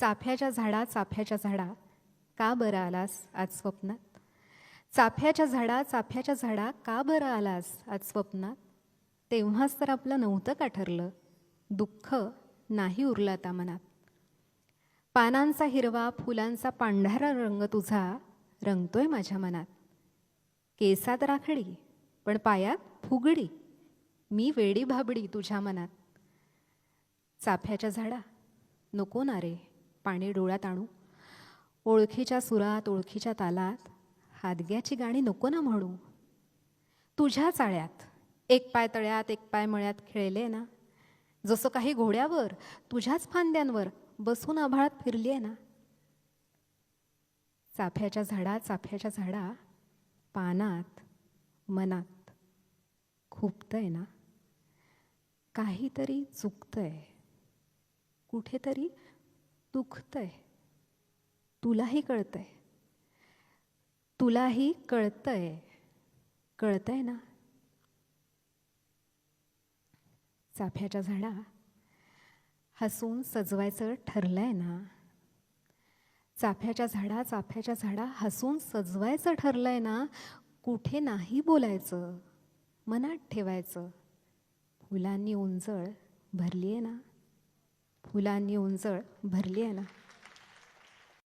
चाफ्याच्या झाडा चाफ्याच्या झाडा. का बरं आलास आज स्वप्नात? चाफ्याच्या झाडा चाफ्याच्या झाडा का बरं आलास आज स्वप्नात? तेव्हाच तर आपलं नव्हतं का ठरलं? दुःख नाही उरलं आता मनात. पानांचा हिरवा फुलांचा पांढरा रंग तुझा रंगतोय माझ्या मनात. केसात राखडी पण पायात फुगडी. मी वेडी भाबडी तुझ्या मनात. चाफ्याच्या झाडा नको ना रे. पाणी डोळ्यात आणू. ओळखीच्या सुरात ओळखीच्या तालात हादग्याची गाणी नको ना म्हणू. तुझ्या चाळ्यात एक पाय तळ्यात एक पाय मळ्यात खेळले ना. जसं काही घोड्यावर तुझ्याच फांद्यांवर बसून आभाळात फिरली आहे ना. चाफ्याच्या झाडा चाफ्याच्या झाडा पानात मनात खुपतंय ना. काहीतरी चुकतंय. कुठेतरी दुखतंय. तुलाही कळतंय. तुलाही कळतंय. कळतंय ना? चाफ्याच्या झाडा हसून सजवायचं ठरलंय ना? चाफ्याच्या झाडा चाफ्याच्या झाडा हसून सजवायचं ठरलंय ना? कुठे नाही बोलायचं. मनात ठेवायचं. फुलांनी उंजळ भरली आहे ना? फुलांनी उंजळ भरली आहे ना.